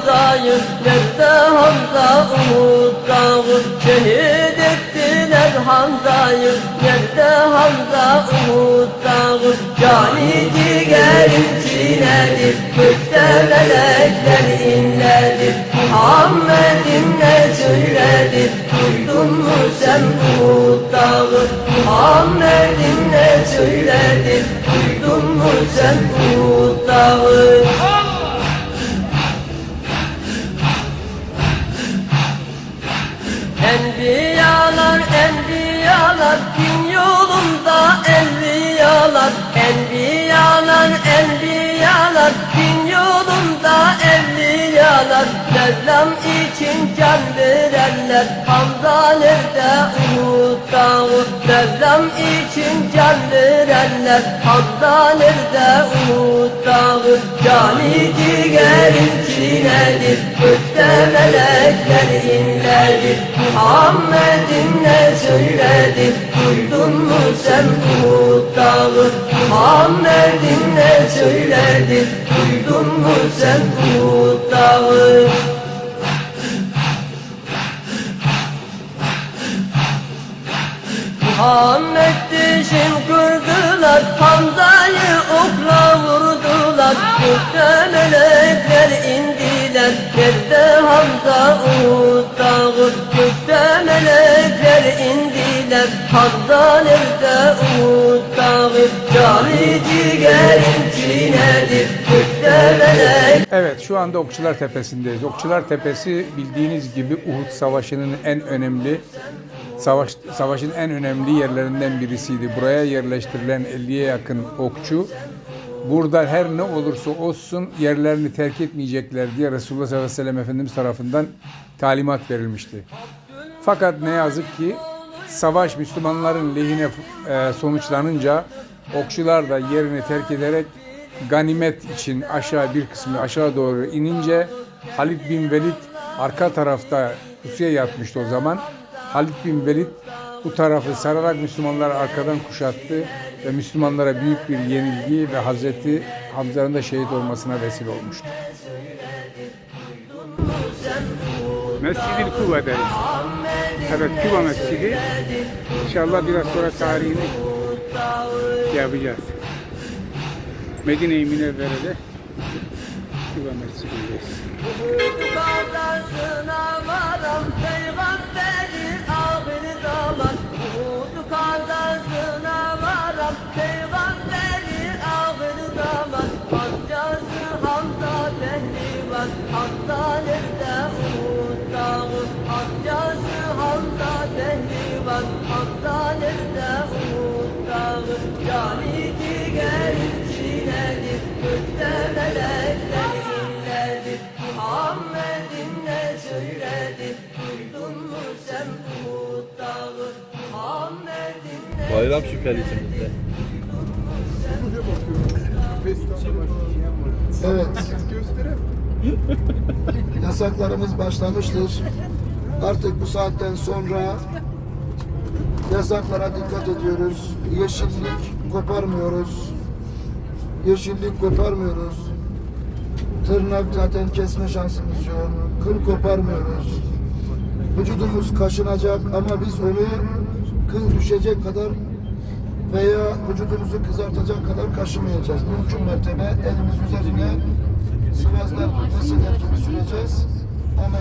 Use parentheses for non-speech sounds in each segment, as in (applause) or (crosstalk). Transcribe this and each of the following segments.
Hamza'yı Nerede Hamza Uhud dağı Şehit ettiler Hamza'yı Nerede Hamza Uhud dağı Cani ciğerim çiğnedir Gökte melekler inledir Muhammed'in ne söyledir Duydun mu sen Uhud dağı Muhammed'in ne söyledir Duydun mu sen Uhud Mevlam için can verenler Hamza nerede? Uhud dağı Mevlam için can verenler Hamza nerede? Uhud dağı Cani ciğerim çiğnedir Gökte melekler inledir. Muhammed'in ne söyledi Duydun mu sen? Uhud dağı Muhammed'in ne söyledi Duydun mu sen? Uhud Nerede Hamza Uhud dağı Gökte melekler indiler Hamza nerede Uhud dağı Cani ciğerim çiğnedir Gökte melek Evet şu anda Okçular Tepesi'ndeyiz. Okçular Tepesi bildiğiniz gibi Uhud Savaşı'nın en önemli savaş, savaşın en önemli yerlerinden birisiydi. Buraya yerleştirilen 50'ye yakın okçu burada her ne olursa olsun yerlerini terk etmeyecekler diye Resulullah sallallahu aleyhi ve sellem Efendimiz tarafından talimat verilmişti. Fakat ne yazık ki savaş Müslümanların lehine e, sonuçlanınca okçular da yerini terk ederek ganimet için aşağı bir kısmı aşağı doğru inince Halid bin Velid arka tarafta pusuya yatmıştı o zaman. Halid bin Velid bu tarafı sararak Müslümanları arkadan kuşattı ve Müslümanlara büyük bir yenilgi ve Hazreti Hamza'nın da şehit olmasına vesile olmuştu. Mescid-i Kuva'dayız. Evet Küba Mescidi. İnşallah biraz sonra tarihini yapacağız. Medine-i Münevvere'de Küba Mescidi'ndeyiz. Amcası Hamza pehlivan Cani melekler Muhammed'in ne söyledi Duydun mu sen Uhud Muhammed'in ne Bayram şüphelisimizde. Evet. (laughs) Yasaklarımız başlamıştır. Artık bu saatten sonra yasaklara dikkat ediyoruz. Yeşillik koparmıyoruz. Yeşillik koparmıyoruz. Tırnak zaten kesme şansımız yok. Kıl koparmıyoruz. Vücudumuz kaşınacak ama biz onu kıl düşecek kadar veya vücudumuzu kızartacak kadar kaşımayacağız. Mümkün mertebe elimiz üzerine sıvazlar meseler gibi süreceğiz. Ama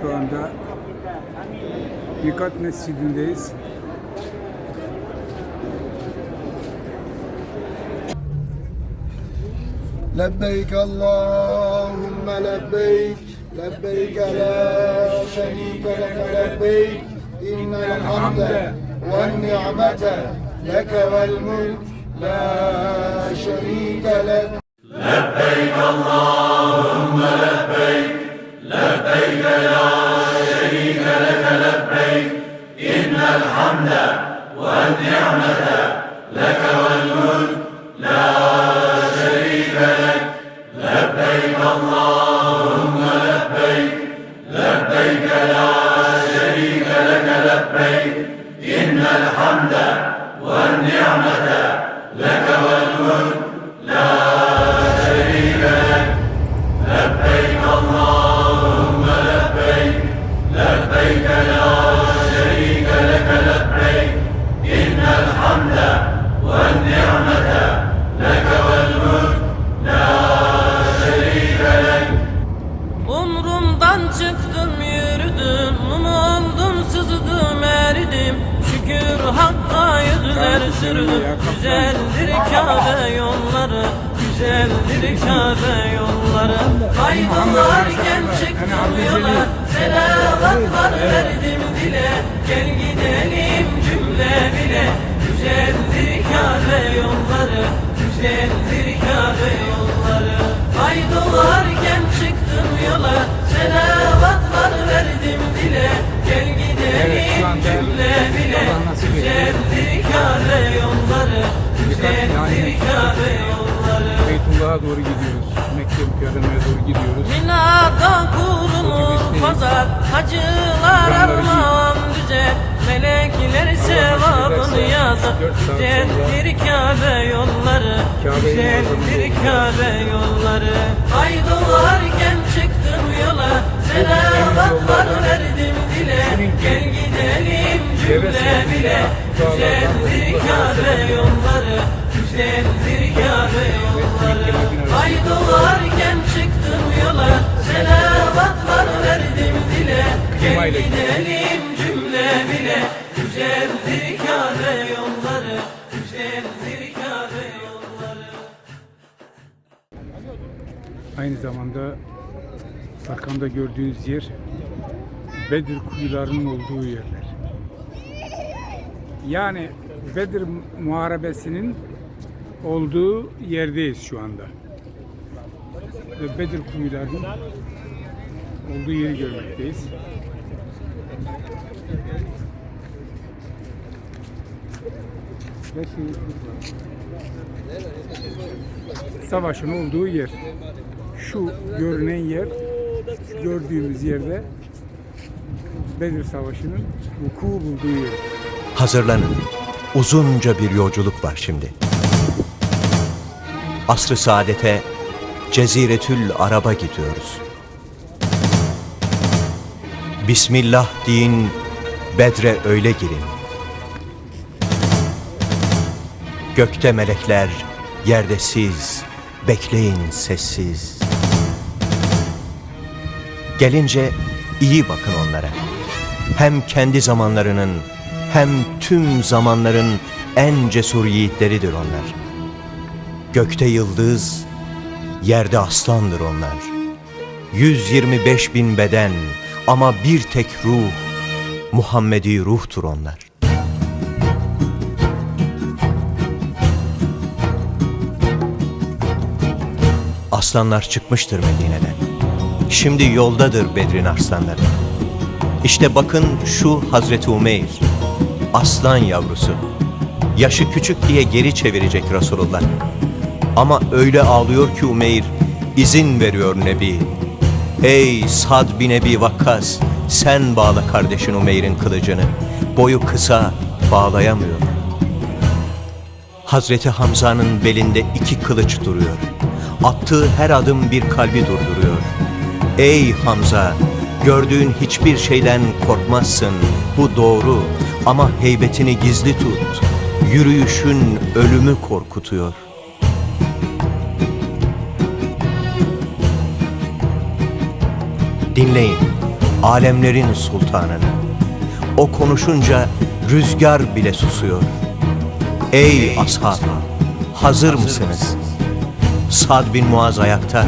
Şu anda Mikat Mescidi'ndeyiz. لبيك اللهم لبيك لبيك لا شريك لك لبيك إن الحمد والنعمة لك والملك لا شريك لك. إن الحمد Güzeldir Kabe yolları. Kaydolarken çıktım yola Selavatlar verdim dile. Gel gidelim cümle bile. Güzeldir Kabe yolları. Güzeldir Kabe yolları. Kaydolarken çıktım yola Selavatlar verdim dile. Gel gidelim cümle bile. Güzeldir Kabe yolları. Güzeldir Kabe yolları Beytullah'a doğru gidiyoruz. Mekke mükerremeye doğru gidiyoruz. Minada kurulur pazar Hacılar armağan düzen Melekler sevabını yazar Güzeldir Kabe yolları Güzeldir Kabe yolları. Ay doğarken çıktım yola yollardan verdim dile. Gel gidelim cümle bile Güzeldir Kabe yolları Güzeldir Kabe yolları Ay çıktım yola Selavatlar verdim dile Gel cümle bile Güzeldir Kabe yolları Güzeldir Kabe yolları Aynı zamanda arkamda gördüğünüz yer Bedir kuyularının olduğu yerler. Yani Bedir Muharebesi'nin olduğu yerdeyiz şu anda. Ve Bedir kuyularının olduğu yeri görmekteyiz. Savaşın olduğu yer. Şu görünen yer, gördüğümüz yerde Bedir Savaşı'nın vuku bulduğu yer. Hazırlanın. Uzunca bir yolculuk var şimdi. Asr-ı saadete Ceziretül Arab'a gidiyoruz. Bismillah deyin, Bedre öyle girin. Gökte melekler, yerde siz, bekleyin sessiz. Gelince iyi bakın onlara. Hem kendi zamanlarının hem tüm zamanların en cesur yiğitleridir onlar. Gökte yıldız, yerde aslandır onlar. 125 bin beden ama bir tek ruh, Muhammedi ruhtur onlar. Aslanlar çıkmıştır Medine'den. Şimdi yoldadır Bedrin arslanları. İşte bakın şu Hazreti Umeyr, aslan yavrusu. Yaşı küçük diye geri çevirecek Resulullah. Ama öyle ağlıyor ki Umeyr, izin veriyor Nebi. Ey Sad bin Ebi Vakkas, sen bağla kardeşin Umeyr'in kılıcını. Boyu kısa, bağlayamıyor. Hazreti Hamza'nın belinde iki kılıç duruyor. Attığı her adım bir kalbi durduruyor. Ey Hamza, gördüğün hiçbir şeyden korkmazsın. Bu doğru ama heybetini gizli tut. Yürüyüşün ölümü korkutuyor. Dinleyin alemlerin sultanını. O konuşunca rüzgar bile susuyor. Ey ashab, hazır mısınız? Sad bin Muaz ayakta.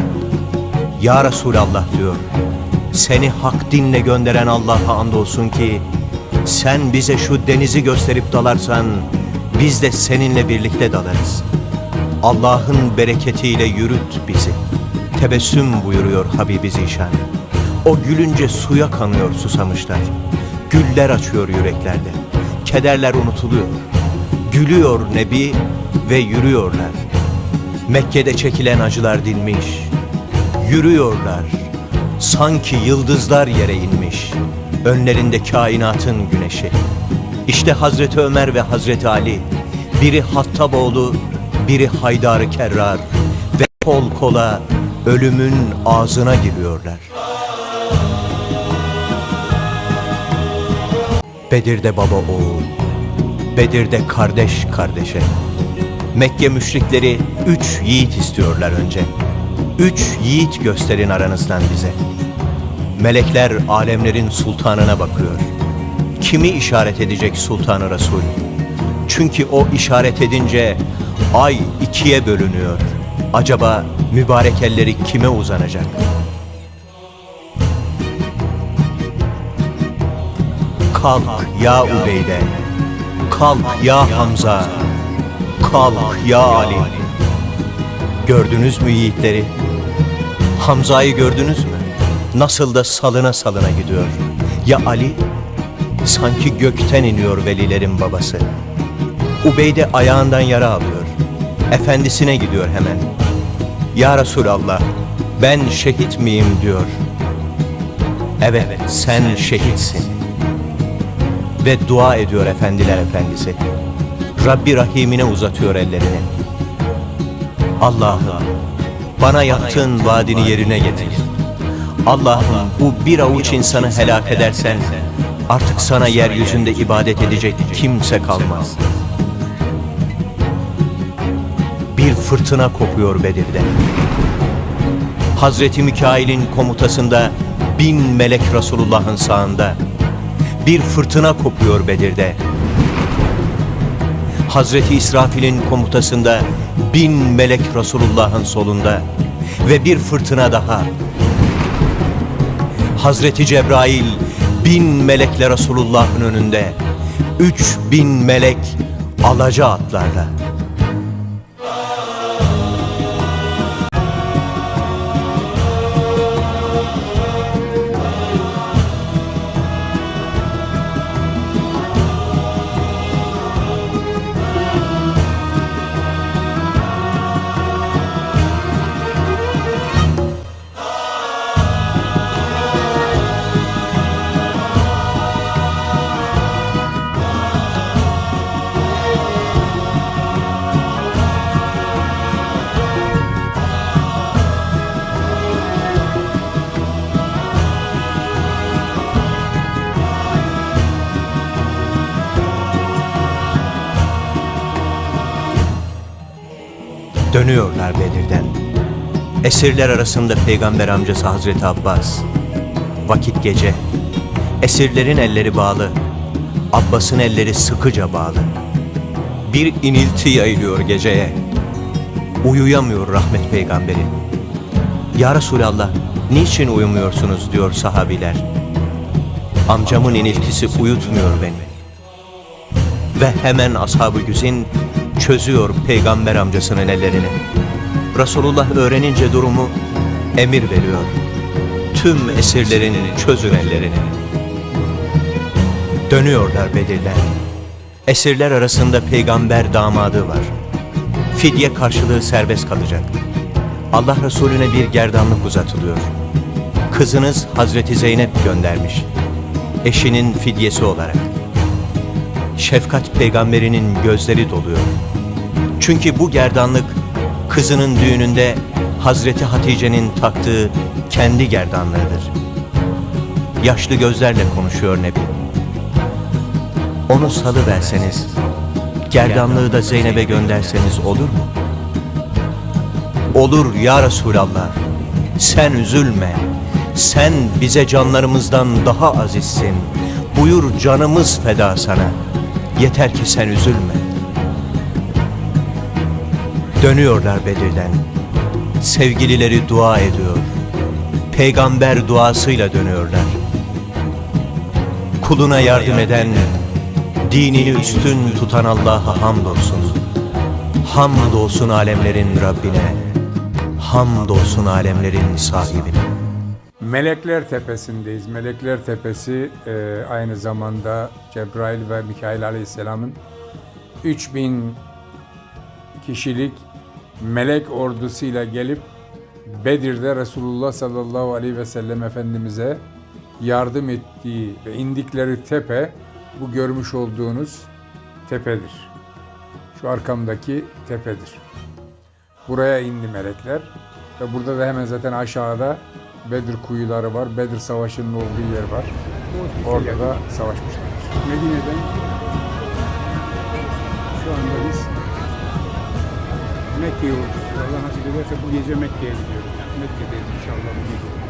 Ya Resulallah diyor. Seni hak dinle gönderen Allah'a andolsun ki sen bize şu denizi gösterip dalarsan biz de seninle birlikte dalarız. Allah'ın bereketiyle yürüt bizi. Tebessüm buyuruyor Habibi Zişan. O gülünce suya kanıyor susamışlar. Güller açıyor yüreklerde. Kederler unutuluyor. Gülüyor Nebi ve yürüyorlar. Mekke'de çekilen acılar dinmiş. Yürüyorlar. Sanki yıldızlar yere inmiş. Önlerinde kainatın güneşi. İşte Hazreti Ömer ve Hazreti Ali. Biri Hattaboğlu, biri Haydar Kerrar. Ve kol kola ölümün ağzına giriyorlar. Bedir'de baba oğul, Bedir'de kardeş kardeşe. Mekke müşrikleri üç yiğit istiyorlar önce. Üç yiğit gösterin aranızdan bize. Melekler alemlerin sultanına bakıyor. Kimi işaret edecek sultanı Resul? Çünkü o işaret edince ay ikiye bölünüyor. Acaba mübarek elleri kime uzanacak? Kalk ya Ubeyde, kalk ya Hamza, kalk ya Ali. Gördünüz mü yiğitleri? Hamza'yı gördünüz mü? Nasıl da salına salına gidiyor. Ya Ali? Sanki gökten iniyor velilerin babası. Ubeyde ayağından yara alıyor. Efendisine gidiyor hemen. Ya Resulallah, ben şehit miyim diyor. Evet, sen şehitsin. Ve dua ediyor efendiler efendisi. Rabbi Rahim'ine uzatıyor ellerini. Allah'ım bana yaptığın vaadini yerine getir. Allah'ım bu bir avuç insanı helak edersen artık sana yeryüzünde ibadet edecek kimse kalmaz. Bir fırtına kopuyor Bedir'de. Hazreti Mikail'in komutasında bin melek Resulullah'ın sağında. Bir fırtına kopuyor Bedir'de. Hazreti İsrafil'in komutasında bin melek Resulullah'ın solunda ve bir fırtına daha. Hazreti Cebrail bin melekle Resulullah'ın önünde. Üç bin melek alaca atlarla. Dönüyorlar Bedir'den. Esirler arasında peygamber amcası Hazreti Abbas. Vakit gece. Esirlerin elleri bağlı. Abbas'ın elleri sıkıca bağlı. Bir inilti yayılıyor geceye. Uyuyamıyor rahmet peygamberi. Ya Resulallah niçin uyumuyorsunuz diyor sahabiler. Amcamın iniltisi uyutmuyor beni. Ve hemen ashab-ı güzin çözüyor peygamber amcasının ellerini. Resulullah öğrenince durumu emir veriyor. Tüm esirlerin çözün ellerini. Dönüyorlar Bedir'den. Esirler arasında peygamber damadı var. Fidye karşılığı serbest kalacak. Allah Resulüne bir gerdanlık uzatılıyor. Kızınız Hazreti Zeynep göndermiş. Eşinin fidyesi olarak şefkat peygamberinin gözleri doluyor. Çünkü bu gerdanlık kızının düğününde Hazreti Hatice'nin taktığı kendi gerdanlığıdır. Yaşlı gözlerle konuşuyor Nebi. Onu salı verseniz, gerdanlığı da Zeynep'e gönderseniz olur mu? Olur ya Resulallah. Sen üzülme. Sen bize canlarımızdan daha azizsin. Buyur canımız feda sana. Yeter ki sen üzülme. Dönüyorlar Bedir'den. Sevgilileri dua ediyor. Peygamber duasıyla dönüyorlar. Kuluna yardım eden, dinini üstün tutan Allah'a hamdolsun. Hamdolsun alemlerin Rabbine. Hamdolsun alemlerin sahibine. Melekler Tepesi'ndeyiz. Melekler Tepesi e, aynı zamanda Cebrail ve Mikail Aleyhisselam'ın 3000 kişilik melek ordusuyla gelip Bedir'de Resulullah sallallahu aleyhi ve sellem Efendimiz'e yardım ettiği ve indikleri tepe bu görmüş olduğunuz tepedir. Şu arkamdaki tepedir. Buraya indi melekler ve burada da hemen zaten aşağıda Bedir kuyuları var. Bedir Savaşı'nın olduğu yer var. Orada da savaşmışlar. Medine'den şu anda biz Mekke yolcuyuz. Allah nasip ederse bu gece Mekke'ye gidiyoruz. Mekke'deyiz inşallah bu gece.